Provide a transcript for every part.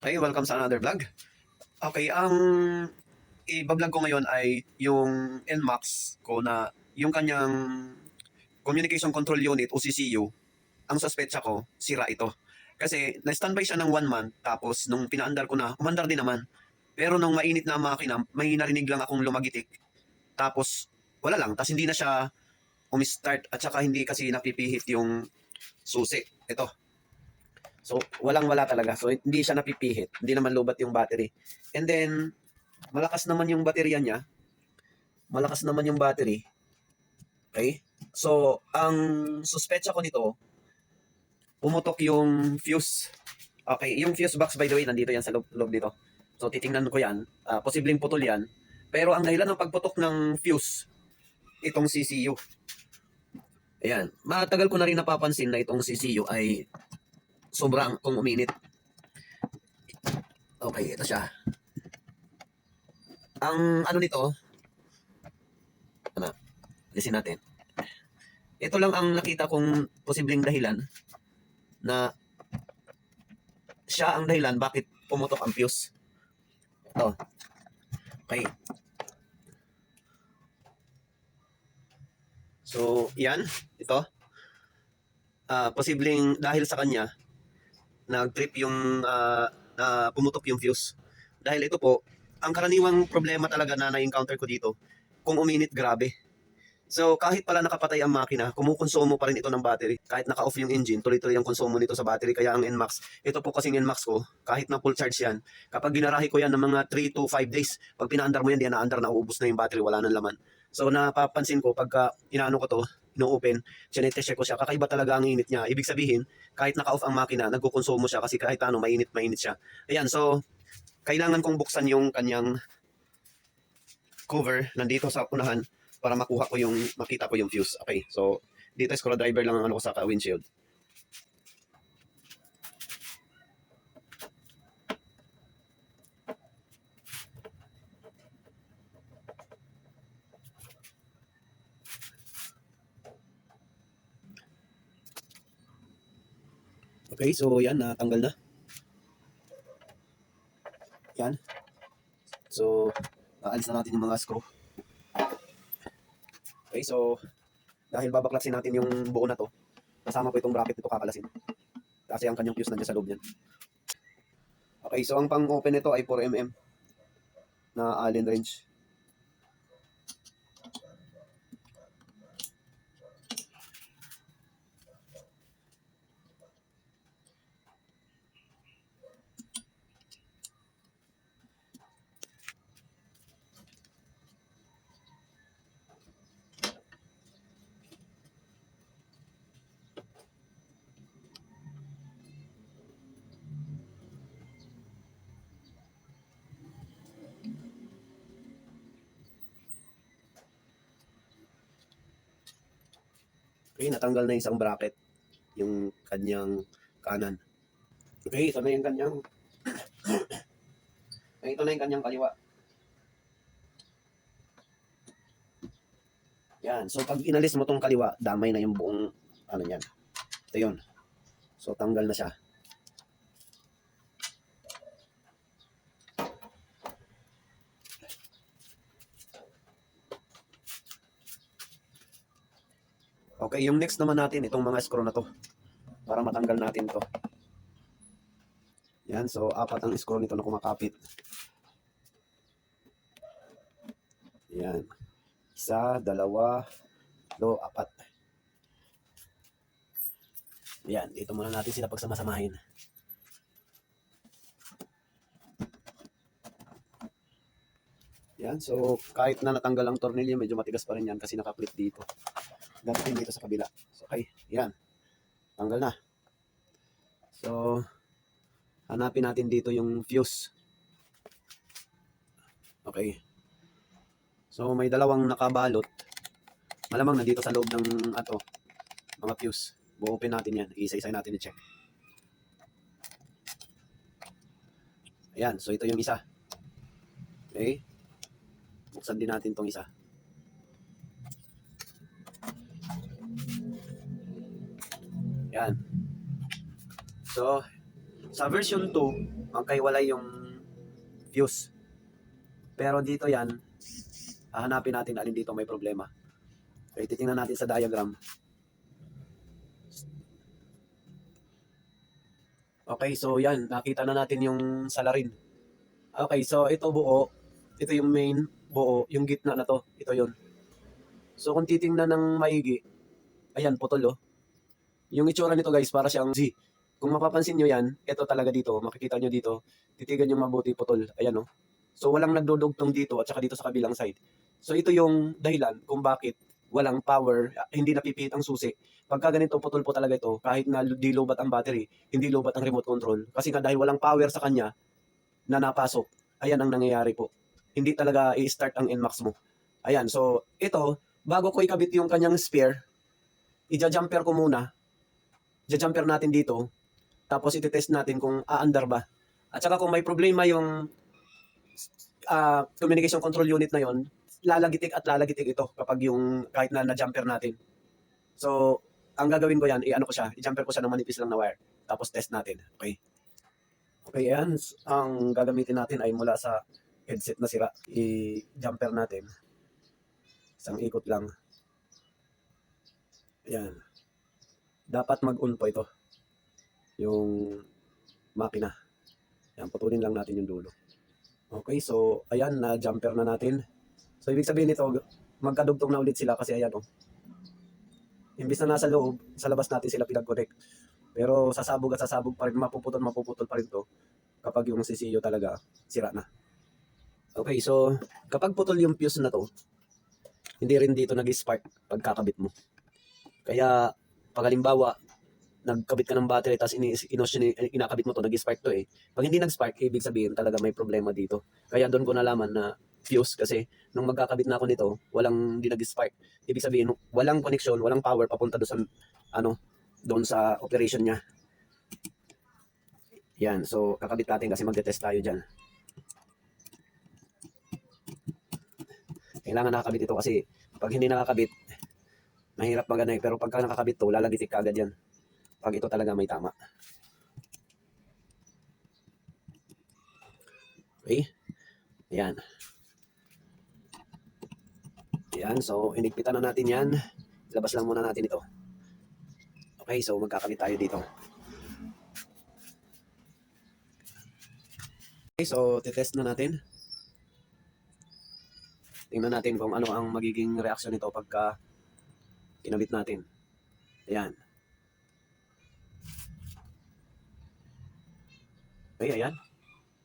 Okay, welcome sa another vlog. Okay, ang i-vlog ko ngayon ay yung NMAX ko na yung kanyang Communication Control Unit o CCU. Ang suspetsa ko, sira ito. Kasi na-standby siya ng one month tapos nung pinaandar ko na, umandar din naman. Pero nung mainit na ang makina, may narinig lang akong lumagitik. Tapos wala lang, tapos hindi na siya umistart at saka hindi kasi napipihit yung susi. Ito, So, walang-wala talaga. So, hindi siya napipihit. Hindi naman lobat yung battery. And then, malakas naman yung baterya niya. Malakas naman yung battery. Okay? So, ang suspetsa ko nito, pumutok yung fuse. Okay, yung fuse box by the way, nandito yan sa loob, loob dito. So, titingnan ko yan. Ah, posibleng putol yan. Pero ang dahilan ng pagputok ng fuse, itong CCU. Ayan. Matagal ko na rin napapansin na itong CCU ay sobrang kung uminit. Okay, ito siya. Ang ano nito, ano, lisin natin. Ito lang ang nakita kong posibleng dahilan na siya ang dahilan bakit pumutok ang fuse. Ito. Okay. So, yan. Ito. Ah, posibleng dahil sa kanya, nag-trip yung ah, na pumutok yung fuse. Dahil ito po, ang karaniwang problema talaga na na-encounter ko dito, kung uminit grabe. So kahit pala nakapatay ang makina, kumukonsumo pa rin ito ng battery. Kahit naka-off yung engine, tuloy-tuloy ang konsumo nito sa battery. Kaya ang NMAX, ito po kasing NMAX ko, kahit na full charge yan, kapag ginarahe ko yan ng mga 3 to 5 days, pag pinaandar mo yan, di naandar, nauubos na yung battery, wala nang laman. So napapansin ko, pagka inaano ko to, ino-open, sinetest ko siya, kakaiba talaga ang init niya. Ibig sabihin, kahit naka-off ang makina, nagkukonsumo siya kasi kahit ano, mainit, mainit siya. Ayan, so, kailangan kong buksan yung kanyang cover nandito sa unahan para makuha ko yung, makita ko yung fuse. Okay, so, dito screwdriver lang ang ano ko sa windshield. Okay, so yan, natanggal na. Yan. So, aalis na natin yung mga screw. Okay, so, dahil babaklasin natin yung buo na to, kasama ko itong bracket ito kakalasin. Kasi ang kanyang fuse nandiyan sa loob niyan. Okay, so ang pang-open nito ay 4mm na Allen wrench. Okay, natanggal na isang bracket yung kanyang kanan. Okay, ito na yung kanyang okay, ito na yung kanyang kaliwa. Yan. So, pag inalis mo tong kaliwa, damay na yung buong, ano yan. Ito yun. So, tanggal na siya. Okay, yung next naman natin, itong mga screw na to. Para matanggal natin to. Yan, so apat ang screw nito na kumakapit. Yan. Isa, dalawa, do, apat. Yan, dito muna natin sila pagsamasamahin. Yan, so kahit na natanggal ang tornilyo, medyo matigas pa rin yan kasi nakaplit dito. Dapat dito sa kabila. So, okay, yan. Tanggal na. So, hanapin natin dito yung fuse. Okay. So, may dalawang nakabalot. Malamang nandito sa loob ng ato, mga fuse. Bu-open natin yan. Isa-isa natin i-check. Ayan, so ito yung isa. Okay. Buksan din natin tong isa. Yan. So, Sa version 2, magkaiwalay yung fuse. Pero dito yan, hahanapin natin alin dito may problema. Okay, titingnan natin sa diagram. Okay, so yan, nakita na natin yung salarin. Okay, so ito buo, ito yung main buo, yung gitna na to, ito yon. So kung titingnan ng maigi, ayan, putol oh. Yung itsura nito guys, para siyang Z. Kung mapapansin nyo yan, ito talaga dito, makikita nyo dito, titigan nyo mabuti putol, ayan oh. So walang nagdudugtong dito at saka dito sa kabilang side. So ito yung dahilan kung bakit walang power, ah, hindi napipihit ang susi. Pagka ganito putol po talaga ito, kahit na di lobat ang battery, hindi lobat ang remote control. Kasi nga dahil walang power sa kanya na napasok, ayan ang nangyayari po. Hindi talaga i-start ang NMAX mo. Ayan, so ito, bago ko ikabit yung kanyang spare, ija-jumper ko muna. Ija-jumper natin dito, tapos iti-test natin kung aandar ba. At saka kung may problema yung ah, communication control unit na yon, lalagitik at lalagitik ito kapag yung kahit na na-jumper natin. So, ang gagawin ko yan, i-ano ko siya, i-jumper ko siya ng manipis lang na wire. Tapos test natin. Okay. Okay, yan. Ang gagamitin natin ay mula sa headset na sira. I-jumper natin. Isang ikot lang. Ayan. Dapat mag-on po ito. Yung makina. Ayan, putulin lang natin yung dulo. Okay, so ayan, na-jumper na natin. So ibig sabihin nito, magkadugtong na ulit sila kasi ayan oh. Imbis na nasa loob, sa labas natin sila pinag-connect. Pero sasabog at sasabog pa rin, mapuputol, mapuputol pa rin to kapag yung CCU talaga sira na. Okay, so kapag putol yung fuse na to, hindi rin dito nag-spark pagkakabit mo. Kaya pag halimbawa, nagkabit ka ng battery tapos ini, inos, inakabit mo to, nag-spark to eh. Pag hindi nag-spark, ibig sabihin talaga may problema dito. Kaya doon ko nalaman na fuse kasi nung magkakabit na ako nito, walang hindi nag-spark. Ibig sabihin, walang connection, walang power papunta doon sa ano, doon sa operation niya. Yan, so kakabit natin kasi magte-test tayo diyan. Kailangan nakakabit ito kasi pag hindi nakakabit, mahirap magana eh. Pero pagka nakakabit to, lalagitik ka agad yan. Pag ito talaga may tama. Okay? Yan. Yan, so inigpitan na natin yan. Labas lang muna natin ito. Okay, so magkakabit tayo dito. Okay, so titest na natin. Tingnan natin kung ano ang magiging reaction nito pagka kinabit natin. Ayan. Okay, ayan.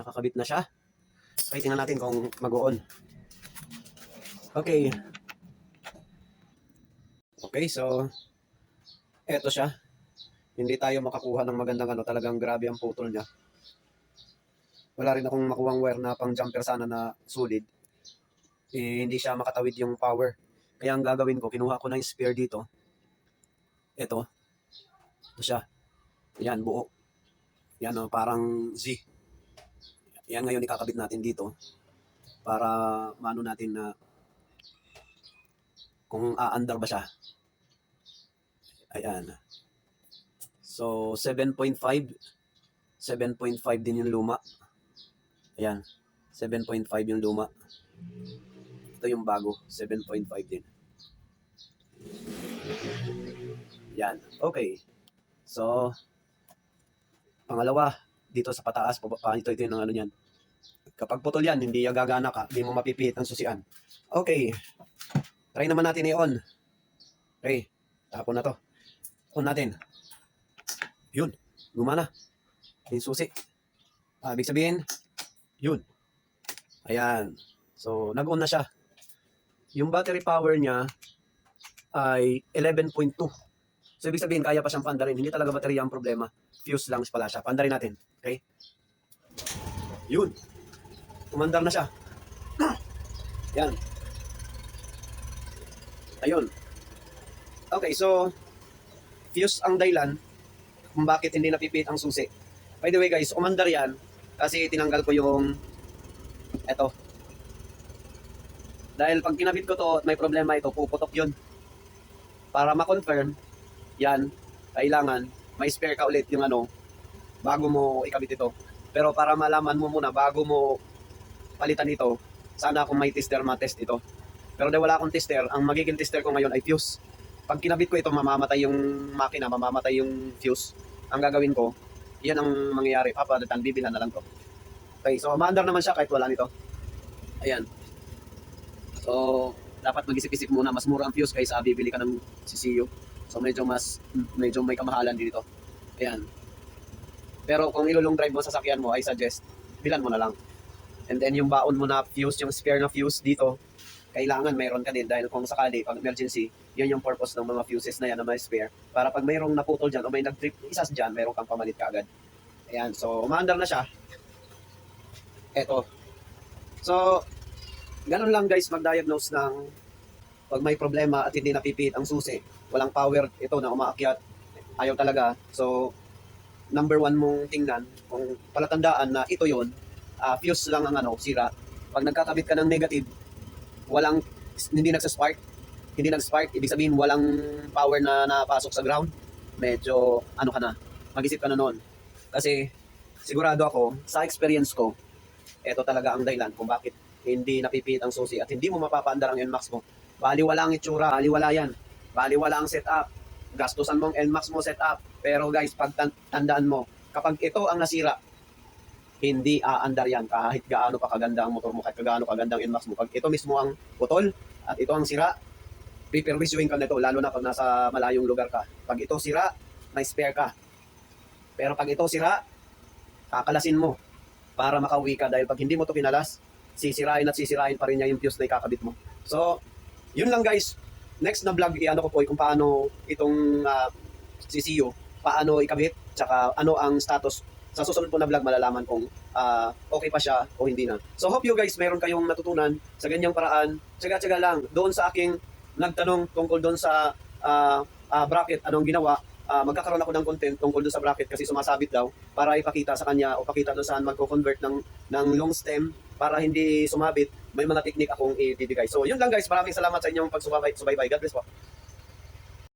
Nakakabit na siya. Okay, tingnan natin kung mag-on. Okay. Okay, so eto siya. Hindi tayo makakuha ng magandang ano, talagang grabe ang putol niya. Wala rin akong makuwang wire na pang jumper sana na solid. Eh, hindi siya makatawid yung power. Kaya ang gagawin ko, kinuha ko na yung spare dito. Ito. Ito siya. Yan, buo. Yan o, parang Z. Yan ngayon ikakabit natin dito para mano natin na kung aandar ba siya. Ayan. So, 7.5. 7.5 din yung luma. Ayan. 7.5 yung luma. Ito yung bago. 7.5 din. Yan. Okay. So, pangalawa, dito sa pataas, pababa, ito, ito yung ano yan. Kapag putol yan, hindi yung gagana ka, hindi mo mapipihit ang susian. Okay. Try naman natin i-on. Okay. Tapo na to. On natin. Yun. Gumana. Yung susi. Ah, ibig sabihin, yun. Ayan. So, nag-on na siya. Yung battery power niya ay 11.2. So, ibig sabihin, kaya pa siyang pandarin. Hindi talaga baterya ang problema. Fuse lang pala siya. Pandarin natin. Okay? Yun. Umandar na siya. Yan. Ayun. Okay, so, fuse ang dahilan kung bakit hindi napipit ang susi. By the way guys, umandar yan kasi tinanggal ko yung eto. Dahil pag kinabit ko to at may problema ito, puputok yun. Para ma-confirm, yan, kailangan may spare ka ulit yung ano, bago mo ikabit ito. Pero para malaman mo muna bago mo palitan ito, sana kung may tester matest ito. Pero dahil wala akong tester, ang magiging tester ko ngayon ay fuse. Pag kinabit ko ito, mamamatay yung makina, mamamatay yung fuse. Ang gagawin ko, yan ang mangyayari. Papalitan, bibilan na lang to. Okay, so maandar naman siya kahit wala nito. Ayan. So, dapat mag-isip-isip muna. Mas mura ang fuse kaysa bibili ka ng CCU. So, medyo mas, medyo may kamahalan dito. Ayan. Pero kung ilulong drive mo sa sasakyan mo, I suggest, bilan mo na lang. And then yung baon mo na fuse, yung spare na fuse dito, kailangan mayroon ka din dahil kung sakali, pag emergency, yun yung purpose ng mga fuses na yan na may spare. Para pag mayroong naputol dyan o may nag-trip isas dyan, mayroon kang pamalit kaagad. Ayan, so umaandar na siya. Eto. So, ganun lang guys mag-diagnose ng pag may problema at hindi napipit ang susi. Walang power ito na umaakyat. Ayaw talaga. So, number one mong tingnan, kung palatandaan na ito yon ah, fuse lang ang ano, sira. Pag nagkakabit ka ng negative, walang, hindi nagsaspark, hindi nag-spark, ibig sabihin walang power na napasok sa ground, medyo, ano ka na, mag-isip ka na noon. Kasi, sigurado ako, sa experience ko, ito talaga ang dahilan kung bakit hindi napipit ang susi at hindi mo mapapaandar ang NMAX mo. Baliwala ang itsura, baliwala yan. Baliwala ang setup. Gastusan mo ang NMAX mo setup. Pero guys, pag tan- tandaan mo, kapag ito ang nasira, hindi aandar yan kahit gaano pa kaganda ang motor mo, kahit gaano kaganda ang NMAX mo. Pag ito mismo ang putol at ito ang sira, piperwisyuhin ka nito, lalo na pag nasa malayong lugar ka. Pag ito sira, may spare ka. Pero pag ito sira, kakalasin mo para makauwi ka dahil pag hindi mo to kinalas, sisirain at sisirain pa rin niya yung fuse na ikakabit mo. So, yun lang guys. Next na vlog, i-ano ko po kung paano itong uh, CCU, paano ikabit, tsaka ano ang status. Sa susunod po na vlog, malalaman kung ah, okay pa siya o hindi na. So, hope you guys meron kayong natutunan sa ganyang paraan. Tsaga-tsaga lang. Doon sa aking nagtanong tungkol doon sa ah, ah, bracket, anong ginawa, ah, magkakaroon ako ng content tungkol doon sa bracket kasi sumasabit daw para ipakita sa kanya o pakita doon saan magko-convert ng, ng long stem para hindi sumabit. May mga technique akong ibibigay. So, yun lang guys. Maraming salamat sa inyong pagsubaybay. Subaybay. God bless po.